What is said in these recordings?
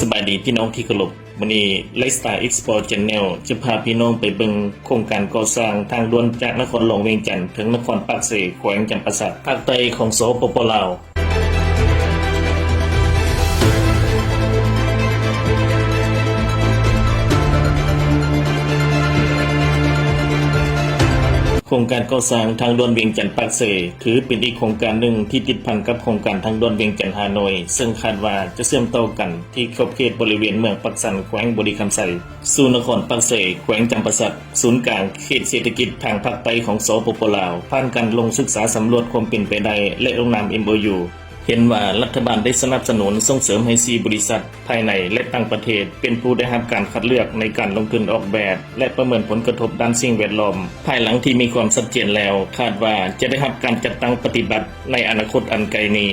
สบายดีพี่น้องที่เคารพวันนี้ไลฟ์สไตล์เอ็กซ์พอร์ชแนลจะพาพี่น้องไปเบิ่งโครงการก่อสร้างทางด่วนจากนครหลวงเวียงจันทร์ถึงนครปากเสแขวงจำปาสักภาคใต้ของสปปลาว รงการก่อสร้างทางด่วนเวียงจันทร์ปากเสถือเป็นอีกโครงการหนึ่งที่ติดพันกับโครงการทางด่วนเวียงจันทร์ฮานอย ซึ่งคาดว่าจะเชื่อมต่อกันที่ขอบเขตบริเวณเมืองปักสันแขวงบริคำไซสู่นครปักเสแขวงจำปาสักศูนย์กลางเขตเศรษฐกิจทางภาคใต้ของสปปลาวผ่านการลงศึกษาสำรวจความเป็นไปได้และลงนาม MOU เห็นว่ารัฐบาลได้สนับสนุนส่งเสริมให้ซีบริษัท ภายในและต่างประเทศ เป็นผู้ได้รับการคัดเลือกในการลงทุนออกแบบ และประเมินผลกระทบด้านสิ่งแวดล้อม ภายหลังที่มีความชัดเจนแล้ว คาดว่าจะได้รับการจัดตั้งปฏิบัติในอนาคตอันไกลนี้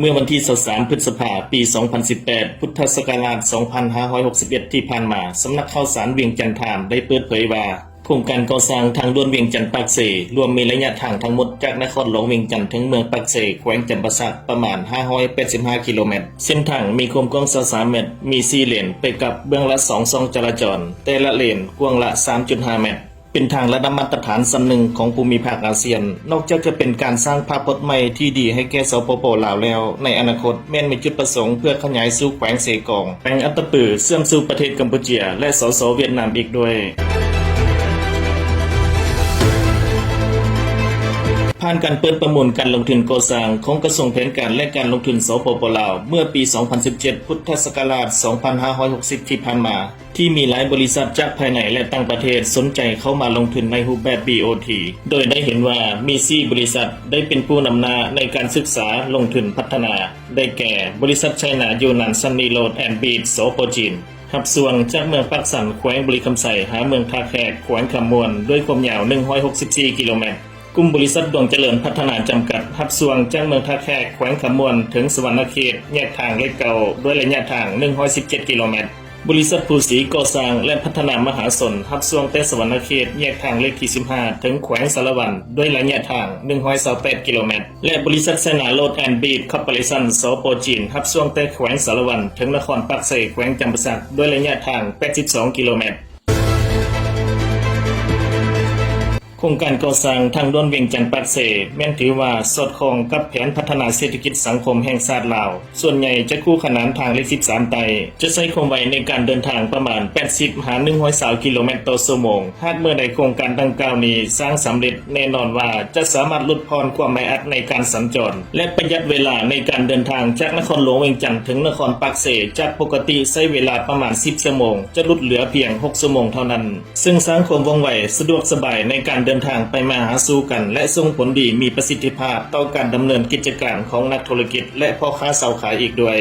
เมื่อวันที่ 23 พฤษภาปี 2018 พุทธศักราช 2561 ที่ผ่านมา สำนักข่าวสารเวียงจันทร์ไทม์ได้เปิดเผยว่า โครงการก่อสร้างทางด่วนเวียงจันทร์ปากเสรวมมีระยะทางทั้งหมดจากนครหลวงเวียงจันทร์ถึงเมืองปากเสแขวงจำปาสักประมาณ 585 กิโลเมตร เส้นทางมีความกว้าง23เมตร มี 4 เลนไปกับเบื้องละ2ช่องจราจร แต่ละเลนกว้างละ 3.5 เมตร เป็นทางระดับมาตรฐานสำหนึ่งของภูมิภาคอาเซียน นอกจากจะเป็นการสร้างภาพพจน์ใหม่ที่ดีให้แก่สปปลาวแล้ว ในอนาคตแม่นมีจุดประสงค์เพื่อขยายสู่แขวงเสกองแขวงอัตตปือเสื่อมสู่ประเทศกัมพูชาและสสเวียดนามอีกด้วย ผ่านการเปิดประมูลการลงทุนก่อสร้างของกระทรวงแผนการและการลงทุนสปปลาวเมื่อปี 2017 พุทธศักราช 2560 ที่ผ่านมา ที่มีหลายบริษัทจากภายในและต่างประเทศสนใจเข้ามาลงทุนในรูปแบบ BOT โดยได้เห็นว่ามีซีบริษัทได้เป็นผู้นำหน้าในการศึกษาลงทุนพัฒนา ได้แก่ บริษัทไชน่ายูนันซันนีโรดแอนด์บีดสปจีนขับส่วนจากเมืองปักสันแขวงบริคำไสหาเมืองทาแขกแขวงคำมวนด้วยความยาว 164 กิโลเมตร กลุ่มบริษัทดวงเจริญพัฒนาจำกัดหับสวงจากเมืองท่าแขกแขวงขมวนถึงสวรรณเขตแยกทางเลขเก่าด้วยระยะทาง 117 กิโลเมตร บริษัทภูสีก่อสร้างและพัฒนามหาสนหับสวงแต่สวรรณเขตแยกทางเลขที่ 15 ถึงแขวงสารวันด้วยระยะทาง 128 กิโลเมตร และบริษัทเซนาโรดแอนด์บีดคอร์ปอเรชั่นสปจีนหับสวงแต่แขวงสารวันถึงนครปักเสแขวงจำปาสักด้วยระยะทาง 82 กิโลเมตร โครงการก่อสร้างทางด่วนเวียงจันทร์ปากเสแม่นถือว่าสอดคล้องกับแผนพัฒนาเศรษฐกิจสังคมแห่งชาติลาว ส่วนใหญ่จะคู่ขนานทางเลข13 ไต จะใช้ความไวในการเดินทางประมาณ 80 หา120กิโลเมตรต่อชั่วโมง หากเมื่อใดโครงการดังกล่าวนี้สร้างสำเร็จแน่นอนว่าจะสามารถลดพรความไม่อัดในการสัญจร และประหยัดเวลาในการเดินทางจากนครหลวงเวียงจันทร์ถึงนครปากเสจากปกติใช้เวลาประมาณ 10 ชั่วโมง จะลดเหลือเพียง 6 ชั่วโมงเท่านั้น ซึ่งสร้างความว่องไวสะดวกสบายในการเดินทางไปมาหาสู่กัน และส่งผลดีมีประสิทธิภาพต่อการดำเนินกิจการของนักธุรกิจ และพ่อค้าเสาขายอีกด้วย